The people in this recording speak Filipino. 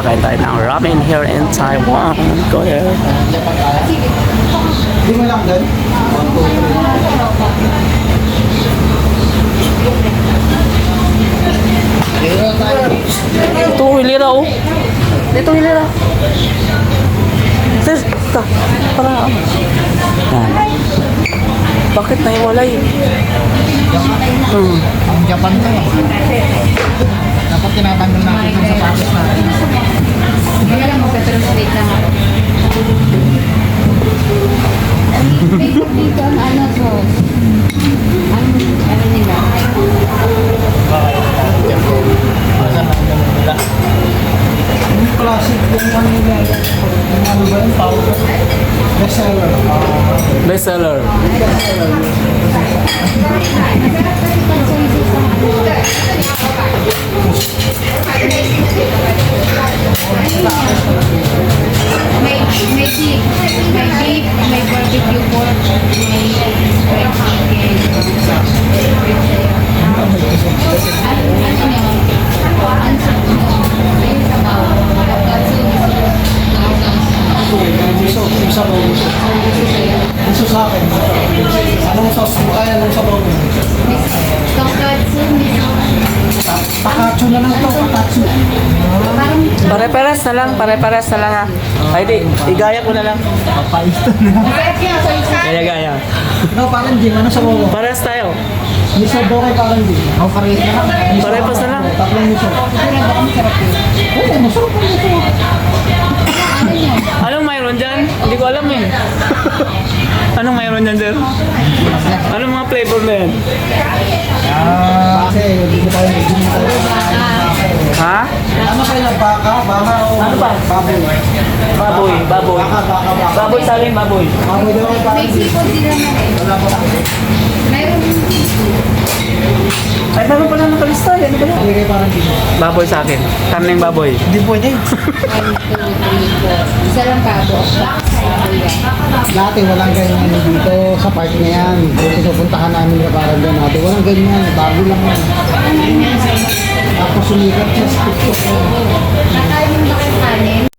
Pakain tayo ng ramen here in Taiwan. Go there. Hindi mo lang din? Ito, hilira oh. Dito, hilira. Sis, ta. Para, ano. Yan. Bakit naiwalay? Hmm. Japan to eh. Tinatanggal natin yung sapatos natin. Kaya lang magka-translate lang ako. Facebook dito ang ano so ano, ano nila? Yung classic, yung ano nila, yung ano ba yung powder? Bestseller. Bestseller. May may beef, may beef, may barbecue pork, may fried chicken. Ano ano yun? Ang ayun sa bawo. miso, yung sabaw miso. Miso sa akin. Anong sauce? Ay, anong sabaw mo? Pare-pares na lang, pare-pares na lang ha. Ay di, igaya ko na lang. Papaito na. Gaya-gaya. Ikaw parang Jim, ano sabaw mo? Pares tayo. Miso doray parang Jim. Ako parehas na lang. Pare-pas na lang. Tatlong miso. Oo, masarap ang miso. Anong mayroon dyan? Hindi ko alam eh. Anong mayroon dyan, sir? Anong mga flavor na yan? Ah, kasi hindi ko tayo hindi ba? baboy? Baboy, baboy. Baka, baka, baka. Baboy sa akin, baboy. Baboy daw parang may seafood din naman eh. Wala pa. Mayroon yung seafood. Ay, meron pala nakalista. Yan ba yan? Hindi kayo parang. Baboy sa akin. Karneng baboy. Hindi pwede. One, two, three, four. Isa lang kabo. Kuya. Dati walang ganyan dito sa park na yan. Dito pupuntahan namin na parang ganado. Walang ganyan. Bago lang yan. Sumikat sa TikTok. Nakain mo ba kayo kanin?